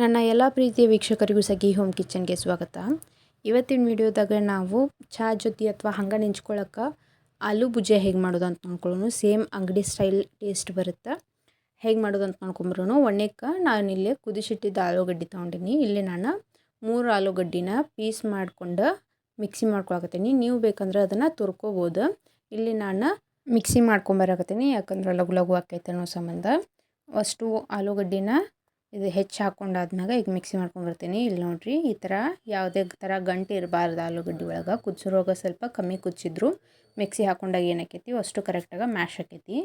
ನನ್ನ ಎಲ್ಲ ಪ್ರೀತಿಯ ವೀಕ್ಷಕರಿಗೂ ಸಗಿ ಹೋಮ್ ಕಿಚನ್ಗೆ ಸ್ವಾಗತ. ಇವತ್ತಿನ ವಿಡಿಯೋದಾಗ ನಾವು ಚಹಾ ಜೊತೆ ಅಥವಾ ಹಂಗೆ ನೆಂಚ್ಕೊಳ್ಳೋಕೆ ಆಲೂ ಭುಜಿಯ ಹೇಗೆ ಮಾಡೋದು ಅಂತ ನೋಡ್ಕೊಳ್ಳೋಣ. ಸೇಮ್ ಅಂಗಡಿ ಸ್ಟೈಲ್ ಟೇಸ್ಟ್ ಬರುತ್ತೆ? ಹೇಗೆ ಮಾಡೋದು ಅಂತ ನೋಡ್ಕೊಂಬರೋಣ. ಒಣ್ಣೆಕ್ಕೆ ನಾನು ಇಲ್ಲಿ ಕುದಿಸಿಟ್ಟಿದ್ದ ಆಲೂಗಡ್ಡೆ ತೊಗೊಂಡಿನಿ. ಇಲ್ಲಿ ನಾನು ಮೂರು ಆಲೂಗಡ್ಡಿನ ಪೀಸ್ ಮಾಡಿಕೊಂಡು ಮಿಕ್ಸಿ ಮಾಡ್ಕೊಳಕತ್ತೀನಿ. ನೀವು ಬೇಕಂದ್ರೆ ಅದನ್ನು ತುರ್ಕೋಬೋದು. ಇಲ್ಲಿ ನಾನು ಮಿಕ್ಸಿ ಮಾಡ್ಕೊಂಬರಕತ್ತೀನಿ. ಯಾಕಂದ್ರೆ ಲಘು ಲಘು ಆಕೈತೆ ಅನ್ನೋ ಸಂಬಂಧ. ಅಷ್ಟು ಆಲೂಗಡ್ಡಿನ ಇದು ಹೆಚ್ಚು ಹಾಕ್ಕೊಂಡಾದ್ಮ್ಯಾಗ ಈಗ ಮಿಕ್ಸಿ ಮಾಡ್ಕೊಂಡ್ಬರ್ತೀನಿ. ಇಲ್ಲಿ ನೋಡಿರಿ, ಈ ಥರ ಯಾವುದೇ ಥರ ಗಂಟು ಇರಬಾರ್ದು ಆಲೂಗಡ್ಡೆ ಒಳಗೆ. ಕುದಿಸಿರುವಾಗ ಸ್ವಲ್ಪ ಕಮ್ಮಿ ಕುದಿಸಿದ್ರು ಮಿಕ್ಸಿ ಹಾಕೊಂಡಾಗ ಏನಾಕೈತಿ? ಅಷ್ಟು ಕರೆಕ್ಟಾಗಿ ಮ್ಯಾಶ್ ಆಕೈತಿ.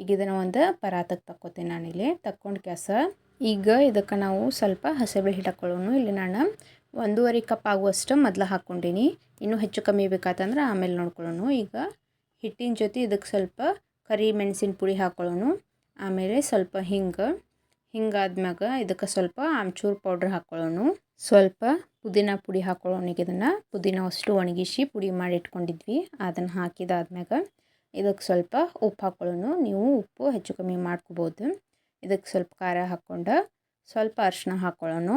ಈಗ ಇದನ್ನು ಒಂದು ಪರಾತಕ್ಕೆ ತಕ್ಕೋತೀನಿ ನಾನಿಲ್ಲಿ ತಕ್ಕೊಂಡು ಕ್ಯಾಸ ಈಗ ಇದಕ್ಕೆ ನಾವು ಸ್ವಲ್ಪ ಹಸಿಬೇಳೆ ಹಿಟ್ಟು ಹಾಕೊಳ್ಳೋಣ ಇಲ್ಲಿ ನಾನು ಒಂದೂವರೆ ಕಪ್ ಆಗುವಷ್ಟು ಮೊದಲು ಹಾಕ್ಕೊಂಡೀನಿ ಇನ್ನೂ ಹೆಚ್ಚು ಕಮ್ಮಿ ಬೇಕಾತಂದ್ರೆ ಆಮೇಲೆ ನೋಡ್ಕೊಳ್ಳೋನು. ಈಗ ಹಿಟ್ಟಿನ ಜೊತೆ ಇದಕ್ಕೆ ಸ್ವಲ್ಪ ಕರಿ ಮೆಣಸಿನ ಪುಡಿ ಹಾಕ್ಕೊಳ್ಳೋನು ಆಮೇಲೆ ಸ್ವಲ್ಪ ಹಿಂಗೆ ಹಿಂಗಾದ್ಮ್ಯಾಗ ಇದಕ್ಕೆ ಸ್ವಲ್ಪ ಆಮ್ಚೂರು ಪೌಡ್ರ್ ಹಾಕ್ಕೊಳ್ಳೋಣ ಸ್ವಲ್ಪ ಪುದೀನ ಪುಡಿ ಹಾಕ್ಕೊಳ್ಳೋಣ ಇದನ್ನು. ಪುದೀನ ಅಷ್ಟು ಒಣಗಿಸಿ ಪುಡಿ ಮಾಡಿ ಇಟ್ಕೊಂಡಿದ್ವಿ. ಅದನ್ನು ಹಾಕಿದಾದ್ಮ್ಯಾಗ ಇದಕ್ಕೆ ಸ್ವಲ್ಪ ಉಪ್ಪು ಹಾಕ್ಕೊಳ್ಳೋಣ ನೀವು ಉಪ್ಪು ಹೆಚ್ಚು ಕಮ್ಮಿ ಮಾಡ್ಕೋಬೋದು. ಇದಕ್ಕೆ ಸ್ವಲ್ಪ ಖಾರ ಹಾಕ್ಕೊಂಡು ಸ್ವಲ್ಪ ಅರಿಶಿನ ಹಾಕ್ಕೊಳ್ಳೋಣ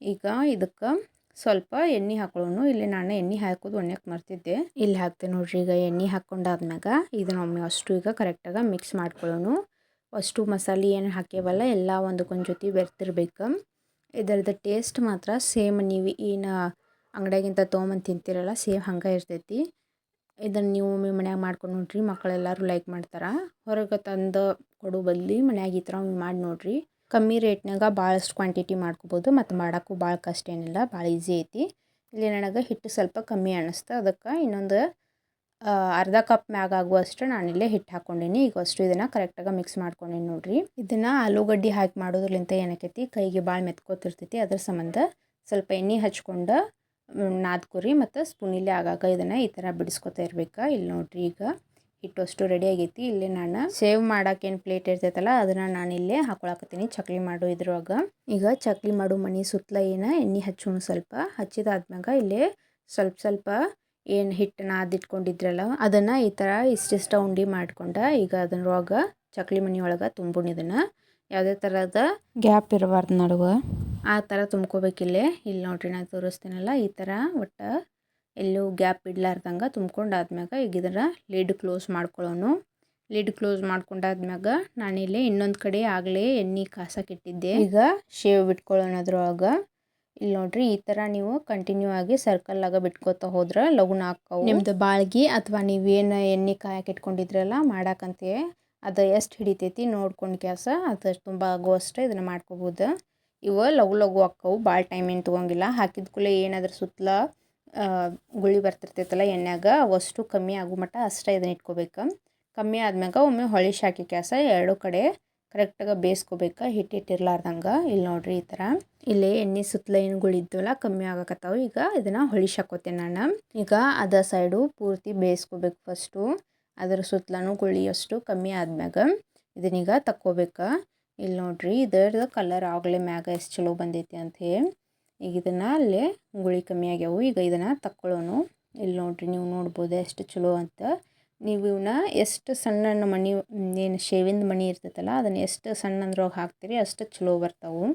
ಈಗ ಇದಕ್ಕೆ ಸ್ವಲ್ಪ ಎಣ್ಣೆ ಹಾಕ್ಕೊಳ್ಳೋಣ ಇಲ್ಲಿ ನಾನು ಎಣ್ಣೆ ಹಾಕೋದು ಒಣ್ಯಕ್ಕೆ ಮರ್ತಿದ್ದೆ. ಇಲ್ಲಿ ಹಾಕ್ತೆ ನೋಡ್ರಿ. ಈಗ ಎಣ್ಣೆ ಹಾಕ್ಕೊಂಡಾದ್ಮ್ಯಾಗ ಇದನ್ನ ಒಮ್ಮೆ ಅಷ್ಟು ಈಗ ಕರೆಕ್ಟಾಗಿ ಮಿಕ್ಸ್ ಮಾಡ್ಕೊಳ್ಳೋಣ ಅಷ್ಟು ಮಸಾಲೆ ಏನು ಹಾಕ್ಯವಲ್ಲ, ಎಲ್ಲ ಒಂದಕ್ಕೊಂದು ಜೊತೆ ಬೆರ್ತಿರ್ಬೇಕು. ಇದರದ್ದು ಟೇಸ್ಟ್ ಮಾತ್ರ ಸೇಮ್ ನೀವು ಏನು ಅಂಗಡಿಯಾಗಿಂತ ತೊಗೊಂಬಂದು ತಿಂತೀರಲ್ಲ ಸೇಮ್ ಹಂಗೆ ಇರ್ತೈತಿ. ಇದನ್ನು ನೀವು ಒಮ್ಮೆ ಮನ್ಯಾಗ ಮಾಡ್ಕೊಂಡು ನೋಡ್ರಿ ಮಕ್ಕಳೆಲ್ಲರೂ ಲೈಕ್ ಮಾಡ್ತಾರೆ. ಹೊರಗೆ ತಂದು ಕೊಡು ಬದಲಿ ಮನ್ಯಾಗ ಈ ಥರ ಒಮ್ಮೆ ಮಾಡಿ ನೋಡ್ರಿ. ಕಮ್ಮಿ ರೇಟ್ನಾಗ ಭಾಳಷ್ಟು ಕ್ವಾಂಟಿಟಿ ಮಾಡ್ಕೋಬೋದು, ಮತ್ತು ಮಾಡೋಕ್ಕೂ ಭಾಳ ಕಷ್ಟ ಏನಿಲ್ಲ ಭಾಳ ಈಸಿ ಐತಿ. ಇಲ್ಲಿ ನನಗೆ ಹಿಟ್ಟು ಸ್ವಲ್ಪ ಕಮ್ಮಿ ಅನ್ನಿಸ್ತು ಅದಕ್ಕೆ ಇನ್ನೊಂದು ಅರ್ಧ ಕಪ್ ಮ್ಯಾಗ ಆಗುವಷ್ಟು ಇಲ್ಲೇ ಹಿಟ್ಟು ಹಾಕ್ಕೊಂಡೀನಿ. ಈಗ ಅಷ್ಟು ಇದನ್ನು ಕರೆಕ್ಟಾಗಿ ಮಿಕ್ಸ್ ಮಾಡ್ಕೊಂಡೀನಿ ನೋಡ್ರಿ. ಇದನ್ನು ಆಲೂಗಡ್ಡೆ ಹಾಕಿ ಮಾಡೋದ್ರಲಿಂತ ಏನಾಕೈತಿ? ಕೈಗೆ ಭಾಳ ಮೆತ್ಕೋತಿರ್ತೈತಿ. ಅದ್ರ ಸಂಬಂಧ ಸ್ವಲ್ಪ ಎಣ್ಣೆ ಹಚ್ಕೊಂಡು ನಾದ್ಕೊರಿ ಮತ್ತು ಸ್ಪೂನಿಲ್ಲೇ ಆಗಾಗ ಇದನ್ನು ಈ ಥರ ಬಿಡಿಸ್ಕೊತಾ ಇರ್ಬೇಕು. ಇಲ್ಲಿ ನೋಡ್ರಿ ಈಗ ಹಿಟ್ಟು ಅಷ್ಟು ರೆಡಿ ಆಗೈತಿ. ಇಲ್ಲಿ ನಾನು ಸೇವ್ ಮಾಡೋಕ್ಕೇನು ಪ್ಲೇಟ್ ಇರ್ತೈತಲ್ಲ, ಅದನ್ನು ನಾನು ಇಲ್ಲೇ ಹಾಕೊಳಕತ್ತೀನಿ ಚಕ್ಲಿ ಮಾಡೋ ಇದ್ರೊಳಗೆ. ಈಗ ಚಕ್ಲಿ ಮಾಡೋ ಮನೆ ಸುತ್ತಲ ಏನು ಎಣ್ಣೆ ಹಚ್ಚೋಣ ಸ್ವಲ್ಪ. ಹಚ್ಚಿದಾದ್ಮ್ಯಾಗ ಇಲ್ಲೇ ಸ್ವಲ್ಪ ಸ್ವಲ್ಪ ಏನು ಹಿಟ್ಟನ್ನ ಅದಿಟ್ಕೊಂಡಿದ್ರಲ್ಲ ಅದನ್ನು ಈ ಥರ ಇಷ್ಟಿಷ್ಟ ಉಂಡಿ ಮಾಡ್ಕೊಂಡು ಈಗ ಅದ್ರೊಳಗೆ ಚಕ್ಲಿ ಮನೆ ಒಳಗೆ ತುಂಬೋಣ ಇದನ್ನು. ಯಾವುದೇ ಥರದ ಗ್ಯಾಪ್ ಇರಬಾರ್ದು ನಡುವೆ. ಆ ಥರ ತುಂಬ್ಕೋಬೇಕಿಲ್ಲೇ ಇಲ್ಲಿ. ನೋಡ್ರಿ ನಾನು ತೋರಿಸ್ತೀನಲ್ಲ ಈ ಥರ ಒಟ್ಟು ಎಲ್ಲೂ ಗ್ಯಾಪ್ ಇಡ್ಲಾರ್ದಂಗೆ ತುಂಬ್ಕೊಂಡಾದ್ಮ್ಯಾಗ ಈಗ ಇದರ ಲಿಡ್ ಕ್ಲೋಸ್ ಮಾಡ್ಕೊಳ್ಳೋನು ಲಿಡ್ ಕ್ಲೋಸ್ ಮಾಡ್ಕೊಂಡಾದ್ಮ್ಯಾಗ ನಾನಿಲ್ಲಿ ಇನ್ನೊಂದು ಕಡೆ ಆಗಲೇ ಎಣ್ಣೆ ಕಾಸಕ್ಕೆ ಇಟ್ಟಿದ್ದೆ. ಈಗ ಶೇವ್ ಬಿಟ್ಕೊಳ್ಳೋಣ ಅದ್ರೊಳಗೆ ಇಲ್ಲಿ ನೋಡ್ರಿ ಈ ಥರ ನೀವು ಕಂಟಿನ್ಯೂ ಆಗಿ ಸರ್ಕಲ್ ಆಗ ಬಿಟ್ಕೋತ ಹೋದ್ರೆ ಲಗುನ ಹಾಕವು. ನಿಮ್ದು ಬಾಳ್ಗಿ ಅಥವಾ ನೀವೇನು ಎಣ್ಣೆ ಕಾಯಕ್ಕೆ ಇಟ್ಕೊಂಡಿದ್ರಲ್ಲ ಮಾಡಾಕಂತೆ, ಅದು ಎಷ್ಟು ಹಿಡಿತೈತಿ ನೋಡ್ಕೊಂಡು ಕ್ಯಾಸ ಅದು ತುಂಬ ಆಗುವಷ್ಟು ಇದನ್ನು ಮಾಡ್ಕೋಬೋದು. ಇವು ಲಘು ಲಘು ಹಾಕವು ಭಾಳ ಟೈಮ್ ಏನು ತೊಗೊಂಗಿಲ್ಲ. ಹಾಕಿದ ಕೂಡಲೇ ಏನಾದ್ರೂ ಸುತ್ತಲ ಗುಳಿ ಬರ್ತಿರ್ತೈತಲ್ಲ ಎಣ್ಣೆಗ ಅವಷ್ಟು ಕಮ್ಮಿ ಆಗೋ ಮಟ್ಟ ಅಷ್ಟೇ ಇದನ್ನ ಇಟ್ಕೋಬೇಕು. ಕಮ್ಮಿ ಆದ್ಮ್ಯಾಗ ಒಮ್ಮೆ ಹೊಳಿ ಶಾಕಿ ಕ್ಯಾಸ ಎರಡು ಕಡೆ ಕರೆಕ್ಟಾಗಿ ಬೇಯಿಸ್ಕೋಬೇಕು? ಹಿಟ್ಟು ಹಿಟ್ಟಿರ್ಲಾರ್ದಂಗೆ ಇಲ್ಲಿ ನೋಡ್ರಿ ಈ ಥರ. ಇಲ್ಲಿ ಎಣ್ಣೆ ಸುತ್ತಲ ಏನು ಗುಳಿದ್ವಲ್ಲ ಕಮ್ಮಿ ಆಗಕತ್ತಾವ. ಈಗ ಇದನ್ನು ಹೊಳಿಸಾಕೋತೇನೆ ನಾನು. ಈಗ ಅದ ಸೈಡು ಪೂರ್ತಿ ಬೇಯಿಸ್ಕೋಬೇಕು ಫಸ್ಟು. ಅದರ ಸುತ್ತಲೂ ಗುಳಿಯಷ್ಟು ಕಮ್ಮಿ ಆದ್ಮ್ಯಾಗ ಇದನ್ನೀಗ ತಕ್ಕೋಬೇಕು? ಇಲ್ಲಿ ನೋಡ್ರಿ, ಇದರದ ಕಲರ್ ಆಗಲೇ ಮ್ಯಾಗ ಎಷ್ಟು ಚಲೋ ಬಂದೈತಿ ಅಂಥೇಳಿ ಈಗ ಇದನ್ನು ಅಲ್ಲೇ ಗುಳಿ ಕಮ್ಮಿ ಆಗ್ಯಾವು. ಈಗ ಇದನ್ನು ತಕ್ಕೊಳ್ಳೋನು ಇಲ್ಲಿ ನೋಡ್ರಿ, ನೀವು ನೋಡ್ಬೋದು ಎಷ್ಟು ಚಲೋ ಅಂತ. ನೀವು ಇವನ್ನ ಎಷ್ಟು ಸಣ್ಣ ಮಣಿ, ಏನು ಶೇವಿಂದ ಮಣಿ ಇರ್ತೈತಲ್ಲ, ಅದನ್ನು ಎಷ್ಟು ಸಣ್ಣ ಅಂದ್ರೊಳಗೆ ಹಾಕ್ತೀರಿ ಅಷ್ಟು ಚಲೋ ಬರ್ತಾವೆ.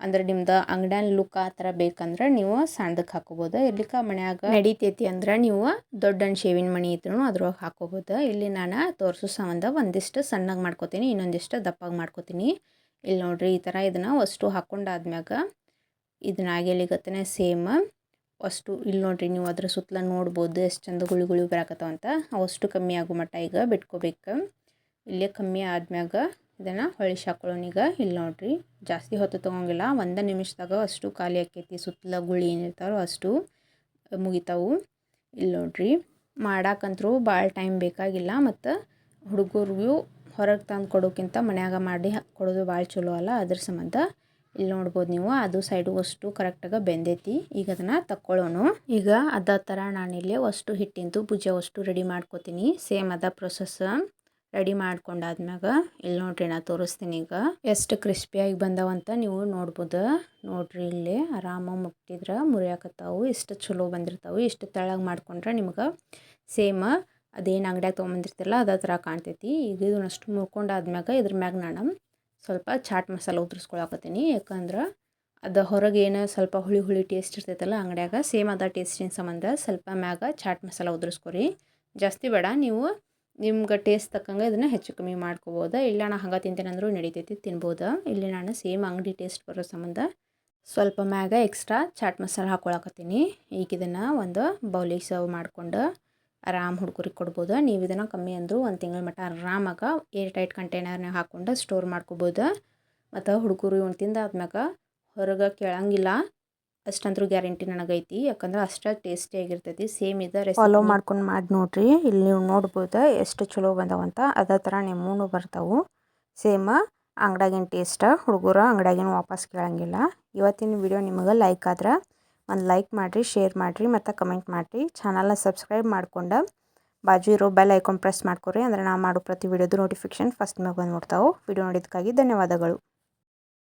ಅಂದ್ರೆ ನಿಮ್ದು ಅಂಗಡ್ಯಾನ ಲುಕ್ ಆ ಥರ ಬೇಕಂದ್ರೆ ನೀವು ಸಣ್ಣದಕ್ಕೆ ಹಾಕೋಬೋದು. ಇರ್ಲಿಕ್ಕೆ ಮನ್ಯಾಗ ನಡಿತೈತಿ ಅಂದ್ರೆ ನೀವು ದೊಡ್ಡ ಶೇವಿನ ಮಣಿ ಇದ್ರೂ ಅದ್ರೊಳಗೆ ಹಾಕೋಬೋದು. ಇಲ್ಲಿ ನಾನು ತೋರಿಸೋ ಸಂಬಂಧ, ಒಂದಿಷ್ಟು ಸಣ್ಣಗೆ ಮಾಡ್ಕೋತೀನಿ, ಇನ್ನೊಂದಿಷ್ಟು ದಪ್ಪಾಗಿ ಮಾಡ್ಕೋತೀನಿ. ಇಲ್ಲಿ ನೋಡ್ರಿ ಈ ಥರ ಇದನ್ನು ಅಷ್ಟು ಹಾಕ್ಕೊಂಡಾದ್ಮ್ಯಾಗ ಇದನ್ನ ಆಗಲಿಗತ್ತನೆ ಸೇಮ್. ಅಷ್ಟು ಇಲ್ಲಿ ನೋಡ್ರಿ ನೀವು ಅದ್ರ ಸುತ್ತಲ ನೋಡ್ಬೋದು ಎಷ್ಟು ಚಂದ ಗುಳಿ ಗುಳಿ ಬರಾಕತ್ತಾವ ಅಂತ. ಅವಷ್ಟು ಕಮ್ಮಿ ಆಗೋ ಮಟ್ಟ ಈಗ ಬಿಟ್ಕೋಬೇಕು. ಇಲ್ಲೇ ಕಮ್ಮಿ ಆದ್ಮ್ಯಾಗ ಇದನ್ನು ಹೊಳಿಸಿ ಹಾಕೊಳ್ಳೋಣ ಈಗ ಇಲ್ಲಿ ನೋಡ್ರಿ. ಜಾಸ್ತಿ ಹೊತ್ತು ತೊಗೊಂಗಿಲ್ಲ. ಒಂದು ನಿಮಿಷದಾಗ ಅಷ್ಟು ಖಾಲಿ ಆಕೈತಿ. ಸುತ್ತಲ ಗುಳಿ ಏನಿರ್ತಾರೋ ಅಷ್ಟು ಮುಗಿತಾವು ಇಲ್ಲಿ ನೋಡ್ರಿ. ಮಾಡಾಕಂತರೂ ಭಾಳ ಟೈಮ್ ಬೇಕಾಗಿಲ್ಲ ಮತ್ತು ಹುಡುಗರಿಗೂ ಹೊರಗೆ ತಂದು ಕೊಡೋಕ್ಕಿಂತ ಮನ್ಯಾಗ ಮಾಡಿ ಕೊಡೋದು ಭಾಳ ಚಲೋ ಅಲ್ಲ ಅದ್ರ ಸಂಬಂಧ. ಇಲ್ಲಿ ನೋಡ್ಬೋದು ನೀವು, ಅದು ಸೈಡು ಅಷ್ಟು ಕರೆಕ್ಟಾಗಿ ಬೆಂದೈತಿ. ಈಗ ಅದನ್ನು ತಕ್ಕೊಳ್ಳೋಣ ಈಗ ಅದ ಥರ ನಾನಿಲ್ಲಿ ಅಷ್ಟು ಹಿಟ್ಟಿಂದು ಭುಜ ಅಷ್ಟು ರೆಡಿ ಮಾಡ್ಕೋತೀನಿ. ಸೇಮ್ ಅದ ಪ್ರೊಸೆಸ್ ರೆಡಿ ಮಾಡ್ಕೊಂಡಾದ್ಮ್ಯಾಗ, ಇಲ್ಲಿ ನೋಡ್ರಿ ನಾ ತೋರಿಸ್ತೀನಿ ಈಗ. ಎಷ್ಟು ಕ್ರಿಸ್ಪಿಯಾಗಿ ಬಂದವಂತ ನೀವು ನೋಡ್ಬೋದು. ನೋಡ್ರಿ ಇಲ್ಲಿ, ಆರಾಮ ಮುಟ್ಟಿದ್ರೆ ಮುರಿಯಾಕತ್ತಾವು. ಇಷ್ಟು ಚಲೋ ಬಂದಿರ್ತಾವೆ. ಇಷ್ಟು ತೆಳಗೆ ಮಾಡ್ಕೊಂಡ್ರೆ ನಿಮ್ಗೆ ಸೇಮ್ ಅದೇನು ಅಂಗಡಿಯಾಗ ತೊಗೊಂಬಂದಿರ್ತಿರಲ್ಲ, ಅದೇ ಥರ ಕಾಣ್ತೈತಿ. ಈಗ ಇದನ್ನಷ್ಟು ಮುರ್ಕೊಂಡಾದ್ಮ್ಯಾಗ ಇದ್ರ ಮ್ಯಾಗ ನಾನು ಸ್ವಲ್ಪ ಚಾಟ್ ಮಸಾಲ ಉದುರಿಸ್ಕೊಳಕತ್ತೀನಿ. ಯಾಕಂದ್ರೆ ಅದು ಹೊರಗೆ ಏನೋ ಸ್ವಲ್ಪ ಹುಳಿ ಹುಳಿ ಟೇಸ್ಟ್ ಇರ್ತೈತಲ್ಲ, ಅಂಗಡ್ಯಾಗ ಸೇಮ್ ಅದ ಟೇಸ್ಟಿನ ಸಂಬಂಧ ಸ್ವಲ್ಪ ಮ್ಯಾಗ ಚಾಟ್ ಮಸಾಲ ಉದುರಿಸ್ಕೊರಿ. ಜಾಸ್ತಿ ಬೇಡ, ನೀವು ನಿಮ್ಗೆ ಟೇಸ್ಟ್ ತಕ್ಕಂಗೆ ಇದನ್ನು ಹೆಚ್ಚು ಕಮ್ಮಿ ಮಾಡ್ಕೋಬೋದು. ಇಲ್ಲ ನಾನು ಹಂಗೆ ತಿಂತೇನೆ ಅಂದರೂ ನಡಿತೈತಿ, ತಿನ್ಬೋದು. ಇಲ್ಲಿ ನಾನು ಸೇಮ್ ಅಂಗಡಿ ಟೇಸ್ಟ್ ಬರೋ ಸಂಬಂಧ ಸ್ವಲ್ಪ ಮ್ಯಾಗ ಎಕ್ಸ್ಟ್ರಾ ಚಾಟ್ ಮಸಾಲ ಹಾಕ್ಕೊಳಕತ್ತೀನಿ ಈಗ ಇದನ್ನು ಒಂದು ಬೌಲಿಗೆ ಸರ್ವ್ ಮಾಡ್ಕೊಂಡು ಆರಾಮ್ ಹುಡುಗರಿಗೆ ಕೊಡ್ಬೋದು. ನೀವು ಇದನ್ನು ಕಮ್ಮಿ ಅಂದರೂ ಒಂದು ತಿಂಗಳ ಮಟ್ಟ ಆರಾಮಾಗ ಏರ್ ಟೈಟ್ ಕಂಟೈನರ್ನಾಗ ಹಾಕ್ಕೊಂಡು ಸ್ಟೋರ್ ಮಾಡ್ಕೋಬೋದು. ಮತ್ತು ಹುಡುಗರು ಇವ್ನು ತಿಂದಾದ್ಮ್ಯಾಗ ಹೊರಗೆ ಕೇಳಂಗಿಲ್ಲ. ಅಷ್ಟಂದ್ರೂ ಗ್ಯಾರಂಟಿ ನನಗೈತಿ. ಯಾಕಂದ್ರೆ ಅಷ್ಟು ಟೇಸ್ಟಿಯಾಗಿರ್ತೈತಿ ಸೇಮ್ ಇದೆ ಫಾಲೋ ಮಾಡ್ಕೊಂಡು ಮಾಡಿ ನೋಡ್ರಿ. ಇಲ್ಲಿ ನೀವು ನೋಡ್ಬೋದು ಎಷ್ಟು ಚಲೋ ಬಂದವಂತ. ಅದೇ ಥರ ನಿಮ್ಮೂ ಬರ್ತಾವೆ. ಸೇಮ ಅಂಗಡ್ಯಾಗಿನ ಟೇಸ್ಟ್ ಹುಡುಗರು ಅಂಗಡ್ಯಾಗಿನ ವಾಪಸ್ ಕೇಳಂಗಿಲ್ಲ. ಇವತ್ತಿನ ವಿಡಿಯೋ ನಿಮಗೆ ಲೈಕ್ ಆದ್ರೆ ಒಂದು ಲೈಕ್ ಮಾಡಿರಿ, ಶೇರ್ ಮಾಡಿರಿ, ಮತ್ತು ಕಮೆಂಟ್ ಮಾಡಿರಿ. ಚಾನಲ್ನ ಸಬ್ಸ್ಕ್ರೈಬ್ ಮಾಡ್ಕೊಂಡು ಬಾಜು ಇರೋ ಬೆಲ್ ಐಕಾನ್ ಪ್ರೆಸ್ ಮಾಡ್ಕೊರಿ, ಅಂದ್ರೆ ನಾವು ಮಾಡೋ ಪ್ರತಿ ವಿಡಿಯೋದು ನೋಟಿಫಿಕೇಶನ್ ಫಸ್ಟ್ ಮ್ಯಾಗ ಬಂದು ನೋಡ್ತಾವೆ ವಿಡಿಯೋ ನೋಡಿದ್ದಕ್ಕಾಗಿ ಧನ್ಯವಾದಗಳು.